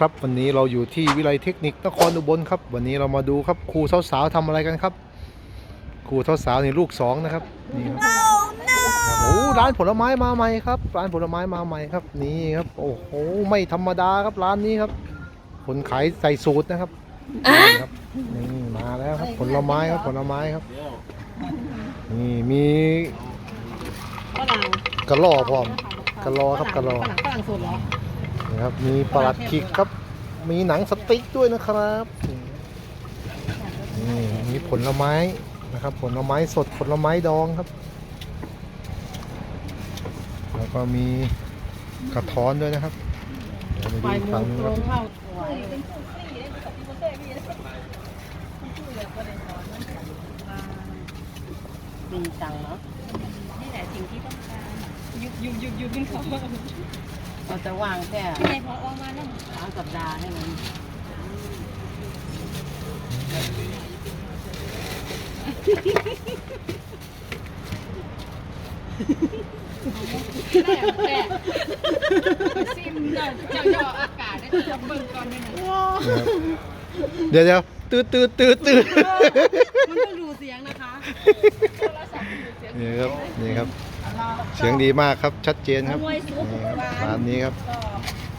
ครับวันนี้เราอยู่ที่วิไลเทคนิคนครอุบลครับ วันนี้เรามาดูครับครูสาวๆทำอะไรกันครับครูสาวๆนี่ลูกสองนะครับนี่ครับครับโอ้ร้านผลไม้มาใหม่ครับ ร้านผลไม้มาใหม่ครับ นี่ครับ โอ้โหไม่ธรรมดาครับร้านนี้ครับคนขายใส่สูตรนะครับนี่ครับนี่มาแล้วครับ ผลไม้ครับผลไม้ครับนี่มีฝรั่งกระรอกพร้อมกระรอครับกระรอฝรั่งฝรั่งสดเหรอ นะครับมีปลัดคิกครับ มีหนังสติ๊กด้วยนะครับนี่มีผลไม้นะครับ ผลไม้สดผลไม้ดองครับ แล้วก็มีกระท้อนด้วยนะครับเดี๋ยวไฟมาดูมุอีกครั้งกนะลครับงเข้าดีจังเนาะนี่แหละสิ่งที่ต้องการยุบยุบยุบยุบขึ้นเขาว่า เราจะวางแค่ไม่พอออกมาแล้วสามสัปดาห์ให้มันแม่แม่ซิมเจ้าเจ้าย่อากาศได้จะเบิ่งก่อนนี่นะเดี๋ยวเดี๋ยวตืดตืดตืดตืดมันต้องดูเสียงนะคะ นี่ครับนี่ครับ เสียงดีมากครับชัดเจนครับนี่ครับร้านนี้ครับก